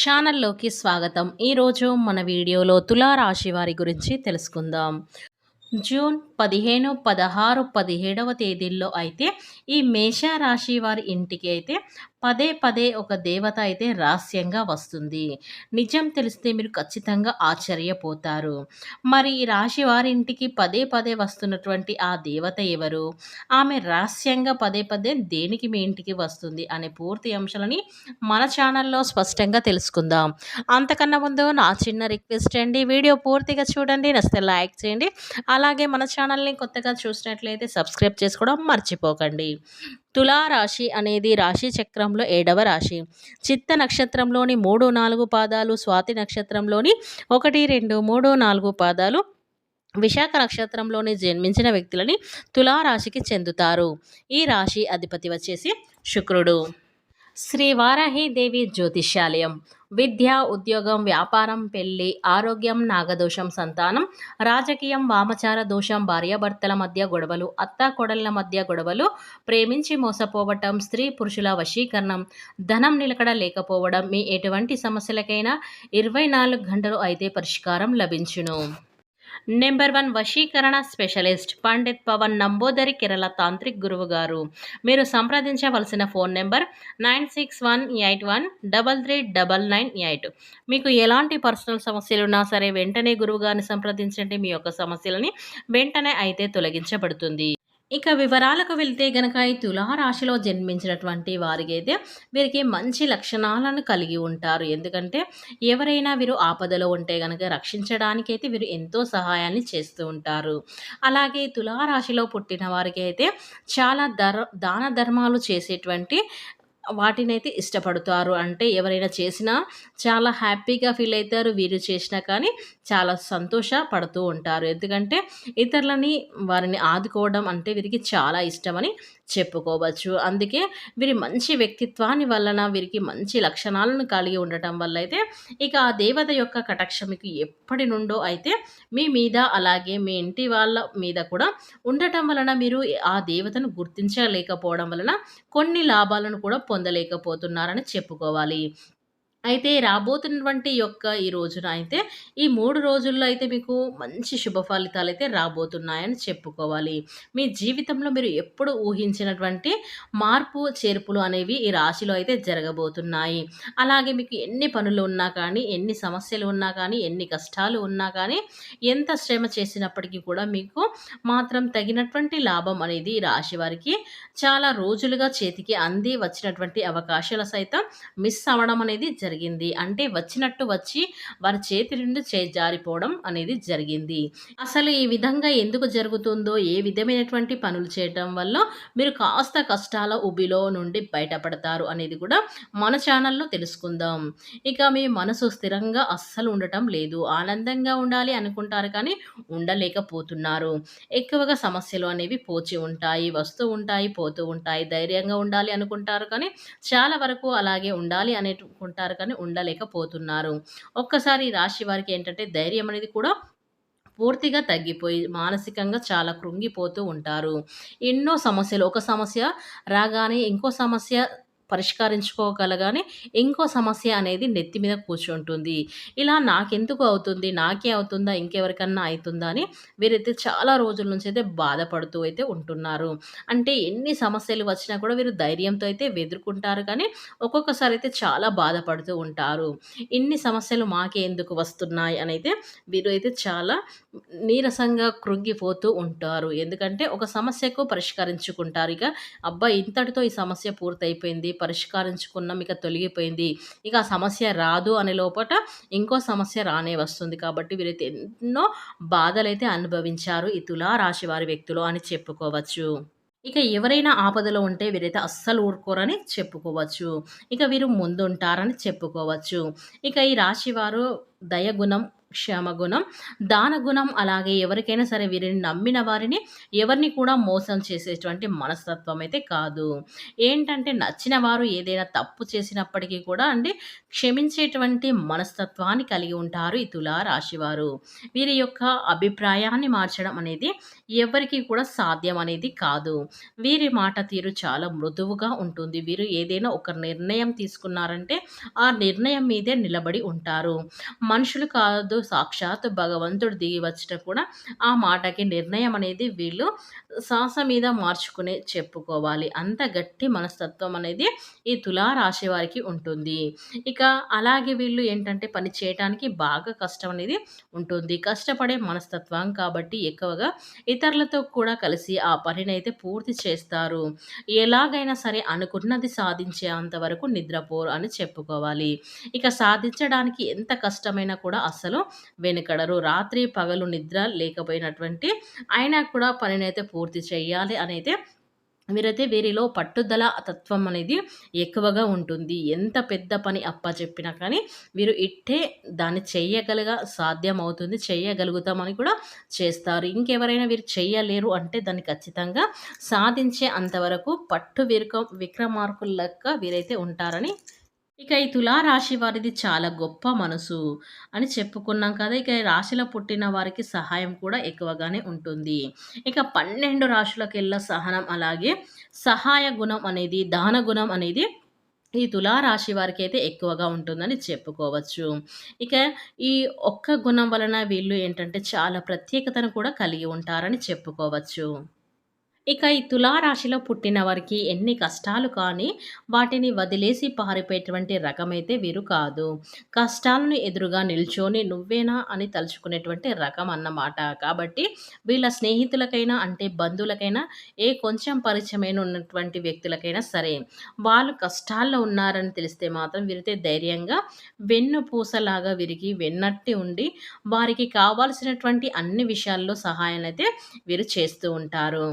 ఛానల్లోకి స్వాగతం. ఈరోజు మన వీడియోలో తులారాశి వారి గురించి తెలుసుకుందాం. జూన్ పదిహేను పదహారు పదిహేడవ తేదీల్లో అయితే ఈ మేషరాశి వారి ఇంటికి అయితే పదే పదే ఒక దేవత అయితే రహస్యంగా వస్తుంది. నిజం తెలిస్తే మీరు ఖచ్చితంగా ఆశ్చర్యపోతారు. మరి ఈ రాశి వారి ఇంటికి పదే పదే వస్తున్నటువంటి ఆ దేవత ఎవరు? ఆమె రహస్యంగా పదే పదే దేనికి మీ ఇంటికి వస్తుంది అనే పూర్తి అంశాలని మన ఛానల్లో స్పష్టంగా తెలుసుకుందాం. అంతకన్నా ముందు నా చిన్న రిక్వెస్ట్ అండి వీడియో పూర్తిగా చూడండి నచ్చితే లైక్ చేయండి అలాగే మన ఛానల్ని కొత్తగా చూసినట్లయితే సబ్స్క్రైబ్ చేసుకోవడం మర్చిపోకండి. తులారాశి అనేది రాశి చక్రంలో ఏడవ రాశి. చిత్త నక్షత్రంలోని మూడు నాలుగు పాదాలు స్వాతి నక్షత్రంలోని ఒకటి రెండు మూడు నాలుగు పాదాలు విశాఖ నక్షత్రంలోని జన్మించిన వ్యక్తులని తులారాశికి చెందుతారు. ఈ రాశి అధిపతి వచ్చేసి శుక్రుడు. శ్రీ వారాహిదేవి జ్యోతిష్యాలయం. విద్య ఉద్యోగం వ్యాపారం పెళ్ళి ఆరోగ్యం నాగదోషం సంతానం రాజకీయం వామచార దోషం భార్యాభర్తల మధ్య గొడవలు అత్త కొడళ్ళ మధ్య గొడవలు ప్రేమించి మోసపోవటం స్త్రీ పురుషుల వశీకరణం ధనం నిలకడ లేకపోవడం మీ ఎటువంటి సమస్యలకైనా ఇరవై నాలుగు గంటలు అయితే పరిష్కారం లభించును. నెంబర్ వన్ వశీకరణ స్పెషలిస్ట్ పండిత్ పవన్ నంబోదరి కేరళ తాంత్రిక్ గురువు గారు మీరు సంప్రదించవలసిన phone number nine six one eight one double three double nine eight. మీకు ఎలాంటి పర్సనల్ సమస్యలు ఉన్నా సరే వెంటనే గురువు గారిని సంప్రదించండి. మీ యొక్క సమస్యలని వెంటనే అయితే తొలగించబడుతుంది. ఇక వివరాలకు వెళ్తే గనక ఈ తులారాశిలో జన్మించినటువంటి వారికి అయితే వీరికి మంచి లక్షణాలను కలిగి ఉంటారు. ఎందుకంటే ఎవరైనా వీరు ఆపదలో ఉంటే గనక రక్షించడానికి అయితే వీరు ఎంతో సహాయాన్ని చేస్తూ ఉంటారు. అలాగే తులారాశిలో పుట్టిన వారికి అయితే చాలా ధర దాన ధర్మాలు చేసేటువంటి వాటినైతే ఇష్టపడతారు. అంటే ఎవరైనా చేసినా చాలా హ్యాపీగా ఫీల్ అవుతారు. వీరు చేసినా కానీ చాలా సంతోషపడుతూ ఉంటారు. ఎందుకంటే ఇతరులని వారిని ఆదుకోవడం అంటే వీరికి చాలా ఇష్టమని చెప్పుకోవచ్చు. అందుకే వీరి మంచి వ్యక్తిత్వాన్ని వలన వీరికి మంచి లక్షణాలను కలిగి ఉండటం వల్ల అయితే ఇక ఆ దేవత యొక్క కటాక్షం మీకు ఎప్పటి నుండో అయితే మీ మీద అలాగే మీ ఇంటి వాళ్ళ మీద కూడా ఉండటం వలన మీరు ఆ దేవతను గుర్తించలేకపోవడం వలన కొన్ని లాభాలను కూడా పొందలేకపోతున్నారని చెప్పుకోవాలి. అయితే రాబోతున్నటువంటి యొక్క ఈ రోజున అయితే ఈ మూడు రోజుల్లో అయితే మీకు మంచి శుభ ఫలితాలు అయితే రాబోతున్నాయని చెప్పుకోవాలి. మీ జీవితంలో మీరు ఎప్పుడు ఊహించినటువంటి మార్పు చేర్పులు అనేవి ఈ రాశిలో అయితే జరగబోతున్నాయి. అలాగే మీకు ఎన్ని పనులు ఉన్నా కానీ ఎన్ని సమస్యలు ఉన్నా కానీ ఎన్ని కష్టాలు ఉన్నా కానీ ఎంత శ్రమ చేసినప్పటికీ కూడా మీకు మాత్రం తగినటువంటి లాభం అనేది ఈ రాశి వారికి చాలా రోజులుగా చేతికి అంది వచ్చినటువంటి అవకాశాలు సైతం మిస్ అవ్వడం అనేది జరిగింది. అంటే వచ్చినట్టు వచ్చి వారి చేతి నుండి చే జారిపోవడం అనేది జరిగింది. అసలు ఈ విధంగా ఎందుకు జరుగుతుందో ఏ విధమైనటువంటి పనులు చేయటం వల్ల మీరు కాస్త కష్టాల ఉబిలో నుండి బయటపడతారు అనేది కూడా మన ఛానల్లో తెలుసుకుందాం. ఇక మీ మనసు స్థిరంగా అస్సలు ఉండటం లేదు. ఆనందంగా ఉండాలి అనుకుంటారు కానీ ఉండలేకపోతున్నారు. ఎక్కువగా సమస్యలు అనేవి పోచి ఉంటాయి వస్తూ ఉంటాయి పోతూ ఉంటాయి. ధైర్యంగా ఉండాలి అనుకుంటారు కానీ చాలా వరకు అలాగే ఉండాలి అనుకుంటారు కానీ ఉండలేకపోతున్నారు. ఒక్కసారి రాశి వారికి ఏంటంటే ధైర్యం అనేది కూడా పూర్తిగా తగ్గిపోయి మానసికంగా చాలా కృంగిపోతూ ఉంటారు. ఎన్నో సమస్యలు ఒక సమస్య రాగానే ఇంకో సమస్య పరిష్కరించుకోగలగానే ఇంకో సమస్య అనేది నెత్తి మీద కూర్చుంటుంది. ఇలా నాకెందుకు అవుతుంది? నాకే అవుతుందా? ఇంకెవరికన్నా అవుతుందా? అని వీరైతే చాలా రోజుల నుంచి అయితే బాధపడుతూ అయితే ఉంటున్నారు. అంటే ఎన్ని సమస్యలు వచ్చినా కూడా వీరు ధైర్యంతో అయితే ఎదుర్కొంటారు కానీ ఒక్కొక్కసారి అయితే చాలా బాధపడుతూ ఉంటారు. ఇన్ని సమస్యలు మాకే ఎందుకు వస్తున్నాయి? అని అయితే వీరు అయితే చాలా నీరసంగా కృంగిపోతూ ఉంటారు. ఎందుకంటే ఒక సమస్యకు పరిష్కరించుకుంటారు. ఇక అబ్బా ఇంతటితో ఈ సమస్య పూర్తయిపోయింది పరిష్కరించుకున్నాం ఇక తొలగిపోయింది. ఇక ఆ సమస్య రాదు అనే లోపల ఇంకో సమస్య రానే వస్తుంది. కాబట్టి వీరైతే ఎన్నో బాధలైతే అనుభవించారు ఈ తులా రాశి వారి వ్యక్తులు అని చెప్పుకోవచ్చు. ఇక ఎవరైనా ఆపదలో ఉంటే వీరైతే అస్సలు ఊరుకోరని చెప్పుకోవచ్చు. ఇక వీరు ముందుంటారని చెప్పుకోవచ్చు. ఇక ఈ రాశి వారు దయగుణం క్షమగుణం దానగుణం అలాగే ఎవరికైనా సరే వీరిని నమ్మిన వారిని ఎవరిని కూడా మోసం చేసేటువంటి మనస్తత్వం అయితే కాదు. ఏంటంటే నచ్చిన వారు ఏదైనా తప్పు చేసినప్పటికీ కూడా అండి క్షమించేటువంటి మనస్తత్వాన్ని కలిగి ఉంటారు ఈ తులా రాశివారు వీరి యొక్క అభిప్రాయాన్ని మార్చడం అనేది ఎవరికి కూడా సాధ్యం అనేది కాదు. వీరి మాట తీరు చాలా మృదువుగా ఉంటుంది. వీరు ఏదైనా ఒక నిర్ణయం తీసుకున్నారంటే ఆ నిర్ణయం మీదే నిలబడి ఉంటారు. మనుషులు కాదు సాక్షాత్ భగవంతుడు దిగి వచ్చిన కూడా ఆ మాటకి నిర్ణయం అనేది వీళ్ళు శ్వాస మీద మార్చుకునే చెప్పుకోవాలి. అంత గట్టి మనస్తత్వం అనేది ఈ తులారాశి వారికి ఉంటుంది. ఇక అలాగే వీళ్ళు ఏంటంటే పని చేయడానికి బాగా కష్టం అనేది ఉంటుంది. కష్టపడే మనస్తత్వం కాబట్టి ఎక్కువగా ఇతరులతో కూడా కలిసి ఆ పనిని అయితే పూర్తి చేస్తారు. ఎలాగైనా సరే అనుకున్నది సాధించే అంతవరకు నిద్రపోరు అని చెప్పుకోవాలి. ఇక సాధించడానికి ఎంత కొంచెమైనా కూడా అస్సలు వెనుకడరు. రాత్రి పగలు నిద్ర లేకపోయినటువంటి అయినా కూడా పనినైతే పూర్తి చేయాలి అనైతే వీరైతే వీరిలో పట్టుదల తత్వం అనేది ఎక్కువగా ఉంటుంది. ఎంత పెద్ద పని అప్ప చెప్పినా కానీ వీరు ఇట్టే దాన్ని చేయగలగ సాధ్యం అవుతుంది చేయగలుగుతామని కూడా చేస్తారు. ఇంకెవరైనా వీరు చేయలేరు అంటే దాన్ని ఖచ్చితంగా సాధించే అంతవరకు పట్టు విరక విక్రమార్కుల లెక్క వీరైతే ఉంటారని ఇక ఈ తులారాశి వారిది చాలా గొప్ప మనసు అని చెప్పుకున్నాం కదా. ఇక రాశిలో పుట్టిన వారికి సహాయం కూడా ఎక్కువగానే ఉంటుంది. ఇక పన్నెండు రాశులకెల్లా సహనం అలాగే సహాయ గుణం అనేది దాన గుణం అనేది ఈ తులారాశి వారికి అయితే ఎక్కువగా ఉంటుందని చెప్పుకోవచ్చు. ఇక ఈ ఒక్క గుణం వలన వీళ్ళు ఏంటంటే చాలా ప్రత్యేకతను కూడా కలిగి ఉంటారని చెప్పుకోవచ్చు. ఇక ఈ తులారాశిలో పుట్టిన వారికి ఎన్ని కష్టాలు కానీ వాటిని వదిలేసి పారిపోయేటువంటి రకమైతే వీరు కాదు. కష్టాలను ఎదురుగా నిల్చొని నువ్వేనా అని తలుచుకునేటువంటి రకం అన్నమాట. కాబట్టి వీళ్ళ స్నేహితులకైనా అంటే బంధువులకైనా ఏ కొంచెం పరిచయమైన ఉన్నటువంటి వ్యక్తులకైనా సరే వాళ్ళు కష్టాల్లో ఉన్నారని తెలిస్తే మాత్రం వీరితే ధైర్యంగా వెన్ను పూసలాగా విరిగి వెన్నట్టి ఉండి వారికి కావాల్సినటువంటి అన్ని విషయాల్లో సహాయం అయితే వీరు చేస్తూ ఉంటారు.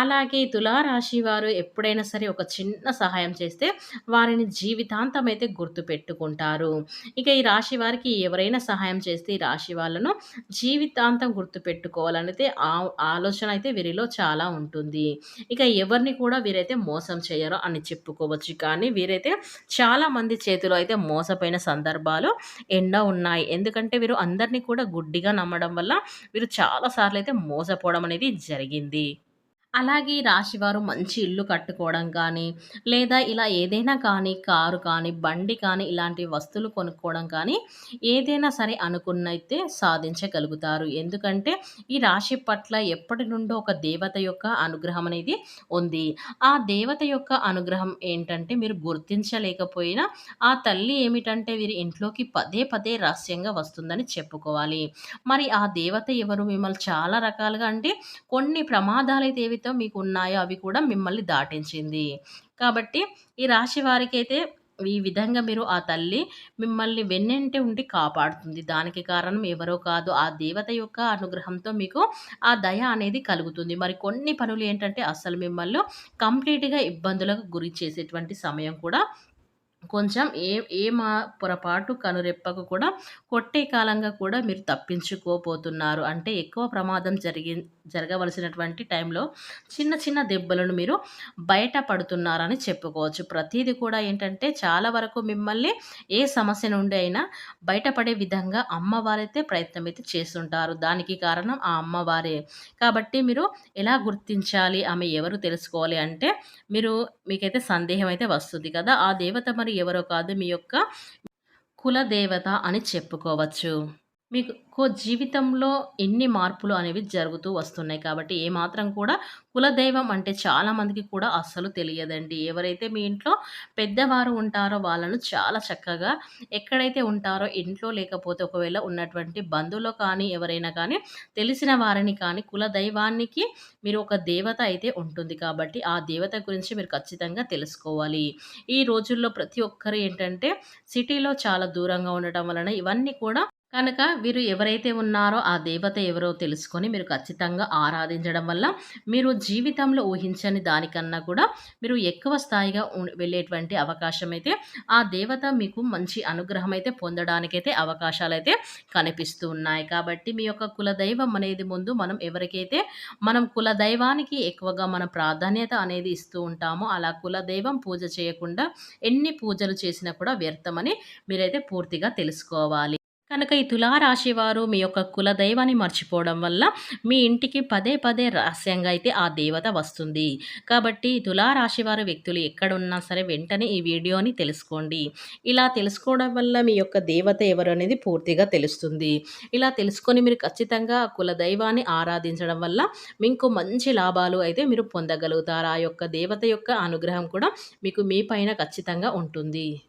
అలాగే తులారాశి వారు ఎప్పుడైనా సరే ఒక చిన్న సహాయం చేస్తే వారిని జీవితాంతం అయితే గుర్తుపెట్టుకుంటారు ఇక ఈ రాశి వారికి ఎవరైనా సహాయం చేస్తే ఈ రాశి వాళ్ళను జీవితాంతం గుర్తుపెట్టుకోవాలనైతే ఆ ఆలోచన అయితే వీరిలో చాలా ఉంటుంది. ఇక ఎవరిని కూడా వీరైతే మోసం చేయరు అని చెప్పుకోవచ్చు. కానీ వీరైతే చాలా మంది చేతిలో అయితే మోసపోయిన సందర్భాలు ఎన్నో ఉన్నాయి. ఎందుకంటే వీరు అందరినీ కూడా గుడ్డిగా నమ్మడం వల్ల వీరు చాలాసార్లు అయితే మోసపోవడం అనేది జరిగింది. అలాగే రాశివారు మంచి ఇల్లు కట్టుకోవడం కానీ లేదా ఇలా ఏదైనా కానీ కారు కానీ బండి కానీ ఇలాంటి వస్తువులు కొనుక్కోవడం కానీ ఏదైనా సరే అనుకున్నైతే సాధించగలుగుతారు. ఎందుకంటే ఈ రాశి పట్ల ఎప్పటి నుండో ఒక దేవత యొక్క అనుగ్రహం అనేది ఉంది. ఆ దేవత యొక్క అనుగ్రహం ఏంటంటే మీరు గుర్తించలేకపోయినా ఆ తల్లి ఏమిటంటే వీరి ఇంట్లోకి పదే పదే రహస్యంగా వస్తుందని చెప్పుకోవాలి. మరి ఆ దేవత ఎవరు? మిమ్మల్ని చాలా రకాలుగా అంటే కొన్ని ప్రమాదాలైతే ఏవి ఏవైతే మీకు ఉన్నాయో అవి కూడా మిమ్మల్ని దాటించింది. కాబట్టి ఈ రాశి వారికైతే ఈ విధంగా మీరు ఆ తల్లి మిమ్మల్ని వెన్నెంటే ఉండి కాపాడుతుంది. దానికి కారణం ఎవరో కాదు. ఆ దేవత యొక్క అనుగ్రహంతో మీకు ఆ దయ అనేది కలుగుతుంది. మరి కొన్ని పనులు ఏంటంటే అసలు మిమ్మల్ని కంప్లీట్గా ఇబ్బందులకు గురి చేసేటువంటి సమయం కూడా కొంచెం ఏ ఏ మా పొరపాటు కనురెప్పకు కూడా కొట్టే కాలంగా కూడా మీరు తప్పించుకోపోతున్నారు అంటే ఎక్కువ ప్రమాదం జరిగి జరగవలసినటువంటి టైంలో చిన్న చిన్న దెబ్బలను మీరు బయట పడుతున్నారని చెప్పుకోవచ్చు. ప్రతిదీ కూడా ఏంటంటే చాలా వరకు మిమ్మల్ని ఏ సమస్య నుండి అయినా బయటపడే విధంగా అమ్మవారైతే ప్రయత్నం అయితే చేస్తుంటారు. దానికి కారణం ఆ అమ్మవారే కాబట్టి మీరు ఎలా గుర్తించాలి? ఆమె ఎవరు తెలుసుకోవాలి? అంటే మీరు మీకైతే సందేహం అయితే వస్తుంది కదా. ఆ దేవత మరి ఎవరో కాదు మీ యొక్క కులదేవత అని చెప్పుకోవచ్చు. మీకు జీవితంలో ఎన్ని మార్పులు అనేవి జరుగుతూ వస్తున్నాయి కాబట్టి ఏమాత్రం కూడా కులదైవం అంటే చాలామందికి కూడా అస్సలు తెలియదండి. ఎవరైతే మీ ఇంట్లో పెద్దవారు ఉంటారో వాళ్ళను చాలా చక్కగా ఎక్కడైతే ఉంటారో ఇంట్లో లేకపోతే ఒకవేళ ఉన్నటువంటి బంధువులు కానీ ఎవరైనా కానీ తెలిసిన వారిని కానీ కులదైవానికి మీరు ఒక దేవత అయితే ఉంటుంది కాబట్టి ఆ దేవత గురించి మీరు ఖచ్చితంగా తెలుసుకోవాలి. ఈ రోజుల్లో ప్రతి ఒక్కరు ఏంటంటే సిటీలో చాలా దూరంగా ఉండటం వలన ఇవన్నీ కూడా కనుక వీరు ఎవరైతే ఉన్నారో ఆ దేవత ఎవరో తెలుసుకొని మీరు ఖచ్చితంగా ఆరాధించడం వల్ల మీరు జీవితంలో ఊహించని దానికన్నా కూడా మీరు ఎక్కువ స్థాయిగా వెళ్ళేటువంటి అవకాశం అయితే ఆ దేవత మీకు మంచి అనుగ్రహం అయితే పొందడానికైతే అవకాశాలు అయితే కనిపిస్తూ ఉన్నాయి. కాబట్టి మీ యొక్క కులదైవం అనేది ముందు మనం ఎవరికైతే మనం కులదైవానికి ఎక్కువగా మన ప్రాధాన్యత అనేది ఇస్తూ ఉంటామో అలా కులదైవం పూజ చేయకుండా ఎన్ని పూజలు చేసినా కూడా వ్యర్థమని మీరైతే పూర్తిగా తెలుసుకోవాలి. కనుక ఈ తులారాశి వారు మీ యొక్క కులదైవాన్ని మర్చిపోవడం వల్ల మీ ఇంటికి పదే పదే రహస్యంగా అయితే ఆ దేవత వస్తుంది. కాబట్టి తులారాశి వారు వ్యక్తులు ఎక్కడున్నా సరే వెంటనే ఈ వీడియోని తెలుసుకోండి. ఇలా తెలుసుకోవడం వల్ల మీ యొక్క దేవత ఎవరు అనేది పూర్తిగా తెలుస్తుంది. ఇలా తెలుసుకొని మీరు ఖచ్చితంగా ఆ కులదైవాన్ని ఆరాధించడం వల్ల మీకు మంచి లాభాలు అయితే మీరు పొందగలుగుతారు. ఆ యొక్క దేవత యొక్క అనుగ్రహం కూడా మీకు మీ పైన ఖచ్చితంగా ఉంటుంది.